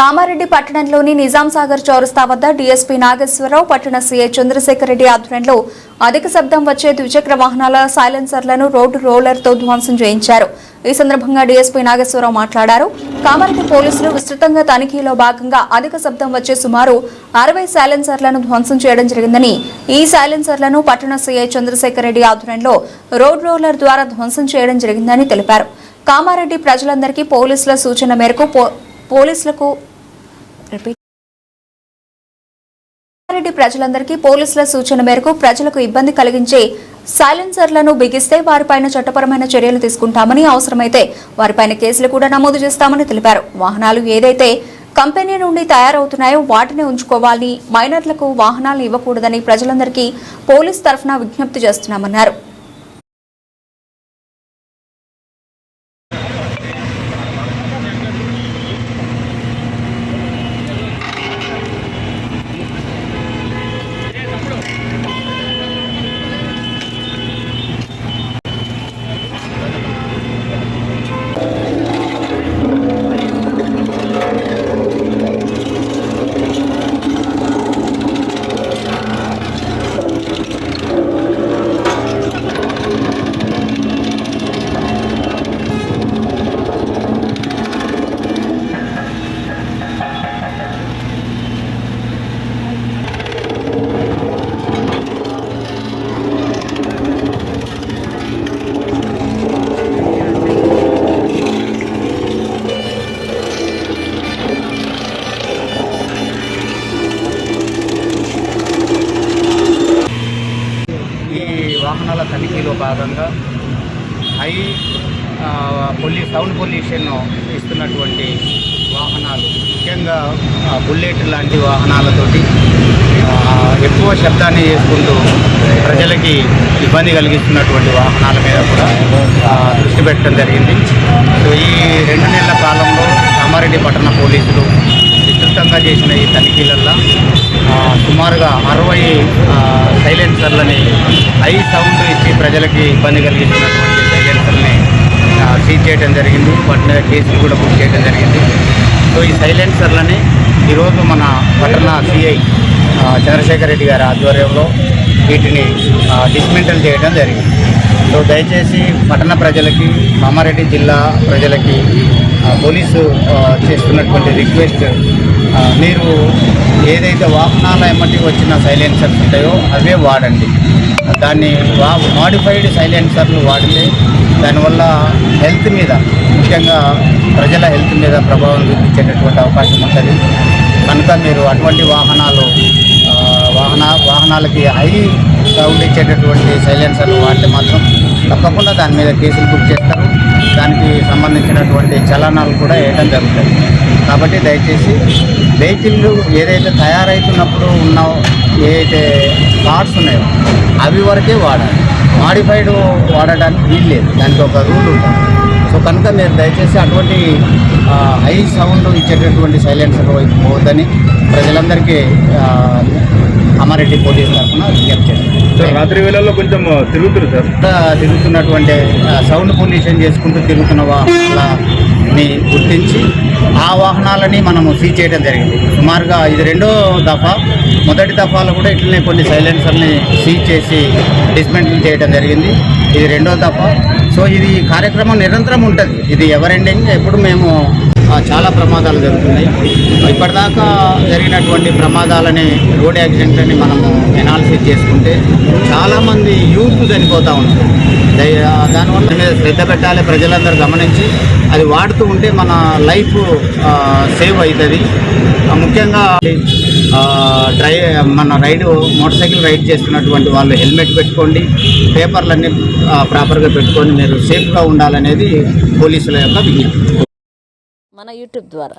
కామారెడ్డి పట్టణంలోని నిజాం సాగర్ చౌరస్తా వద్ద డీఎస్పీ నాగేశ్వరరావు పట్టణ సీఐ చంద్రశేఖర్ రెడ్డి ఆధ్వర్యంలో అధిక శబ్దం వచ్చే ద్విచక్ర వాహనాల సైలెన్సర్లను రోడ్డు రోలర్తో ధ్వంసం చేయించారు. ఈ సందర్భంగా డీఎస్పీ నాగేశ్వరరావు మాట్లాడారు. కామారెడ్డి పోలీసులు విస్తృతంగా తనిఖీలో భాగంగా అధిక శబ్దం వచ్చే సుమారు అరవై సైలెన్సర్లను ధ్వంసం చేయడం జరిగిందని ఈ సైలెన్సర్లను పట్టణ సీఐ చంద్రశేఖర్ రెడ్డి ఆధ్వర్యంలో రోడ్ రోలర్ ద్వారా ధ్వంసం చేయడం జరిగిందని తెలిపారు. కామారెడ్డి ప్రజలందరికీ పోలీసుల సూచన మేరకు పోలీసులకు రిపీట్. ప్రజలందరికీ పోలీసుల సూచన మేరకు ప్రజలకు ఇబ్బంది కలిగించే సైలెన్సర్లను బిగిస్తే వారిపైన చట్టపరమైన చర్యలు తీసుకుంటామని అవసరమైతే వారిపైన కేసులు కూడా నమోదు చేస్తామని తెలిపారు. వాహనాలు ఏదైతే కంపెనీ నుండి తయారవుతున్నాయో వాటిని ఉంచుకోవాలని మైనర్లకు వాహనాలు ఇవ్వకూడదని ప్రజలందరికీ పోలీస్ తరఫున విజ్ఞప్తి చేస్తున్నామన్నారు. వాహనాల తనిఖీలో భాగంగా హై పొల్యూ సౌండ్ పొల్యూషన్ ఇస్తున్నటువంటి వాహనాలు ముఖ్యంగా బుల్లెట్ లాంటి వాహనాలతోటి ఎక్కువ శబ్దాన్ని చేసుకుంటూ ప్రజలకి ఇబ్బంది కలిగిస్తున్నటువంటి వాహనాల మీద కూడా దృష్టి పెట్టడం జరిగింది. సో ఈ రెండు నెలల కాలంలో కామారెడ్డి పట్టణ పోలీసులు విస్తృతంగా చేసిన ఈ తనిఖీలల్లో సుమారుగా అరవై సైలెన్సర్లని హై సౌండ్ ఇచ్చి ప్రజలకి ఇబ్బంది కలిగించినటువంటి సైలెన్సర్ని సీజ్ చేయడం జరిగింది. వాటి మీద కేసులు కూడా బుక్ చేయడం జరిగింది. సో ఈ సైలెన్సర్లని ఈరోజు మన పట్టణ సిఐ చంద్రశేఖర్ రెడ్డి గారి ఆధ్వర్యంలో వీటిని డిస్మెంటల్ చేయడం జరిగింది. సో దయచేసి పట్టణ ప్రజలకి కామారెడ్డి జిల్లా ప్రజలకి పోలీసు చేస్తున్నటువంటి రిక్వెస్ట్ మీరు ఏదైతే వాహనాల ఎమ్మటి వచ్చిన సైలెన్సర్స్ ఉంటాయో అవే వాడండి. దాన్ని వా మాడిఫైడ్ సైలెన్సర్లు వాడితే దానివల్ల హెల్త్ మీద ముఖ్యంగా ప్రజల హెల్త్ మీద ప్రభావం చూపించేటటువంటి అవకాశం ఉంటుంది. కనుక మీరు అటువంటి వాహనాలు వాహన వాహనాలకి హై సౌండ్ ఇచ్చేటటువంటి సైలెన్సర్లు వాడితే మాత్రం తప్పకుండా దాని మీద కేసులు బుక్ చేస్తారు. దానికి సంబంధించినటువంటి చలనాలు కూడా వేయడం జరుగుతుంది. కాబట్టి దయచేసి వెహికల్లు ఏదైతే తయారవుతున్నప్పుడు ఉన్న ఏదైతే పార్ట్స్ ఉన్నాయో అవి వరకే వాడాలి. మాడిఫైడ్ వాడడానికి వీలు లేదు. దానికి ఒక రూల్ ఉంటుంది. సో కనుక మీరు దయచేసి అటువంటి హై సౌండ్ ఇచ్చేటటువంటి సైలెన్సర్ వైపు పోవద్దని ప్రజలందరికీ అమ్మారెడ్డి పోలీస్ తరఫున విజ్ఞప్తి చేస్తాను సార్ రాత్రి వేళల్లో కొంచెం తిరుగుతురు సార్. తిరుగుతున్నటువంటి సౌండ్ పొల్యూషన్ చేసుకుంటూ తిరుగుతున్న వాహనాలని గుర్తించి ఆ వాహనాలని మనము సీజ్ చేయడం జరిగింది. సుమారుగా ఇది రెండో దఫా. మొదటి దఫాలో కూడా ఇట్లనే కొన్ని సైలెన్సర్ని సీజ్ చేసి డిస్మెంటిల్ చేయడం జరిగింది. ఇది రెండో దఫా. సో ఇది కార్యక్రమం నిరంతరం ఉంటుంది. ఇది ఎవర్ ఎండింగ్ ఎప్పుడు మేము చాలా ప్రమాదాలు జరుగుతున్నాయి. ఇప్పటిదాకా జరిగినటువంటి ప్రమాదాలని రోడ్ యాక్సిడెంట్లని మనము ఎనాలిసిస్ చేసుకుంటే చాలామంది యూత్ చనిపోతూ ఉంటారు దానివల్ల మీద శ్రద్ధ పెట్టాలి ప్రజలందరూ గమనించి అది వాడుతూ ఉంటే మన లైఫ్ సేవ్ అవుతుంది. ముఖ్యంగా డ్రై మన రైడ్ మోటార్ సైకిల్ రైడ్ చేస్తున్నటువంటి వాళ్ళు హెల్మెట్ పెట్టుకోండి పేపర్లన్నీ ప్రాపర్గా పెట్టుకొని మీరు సేఫ్గా ఉండాలనేది పోలీసుల యొక్క విజ్ఞప్తి. మన యూట్యూబ్ ద్వారా.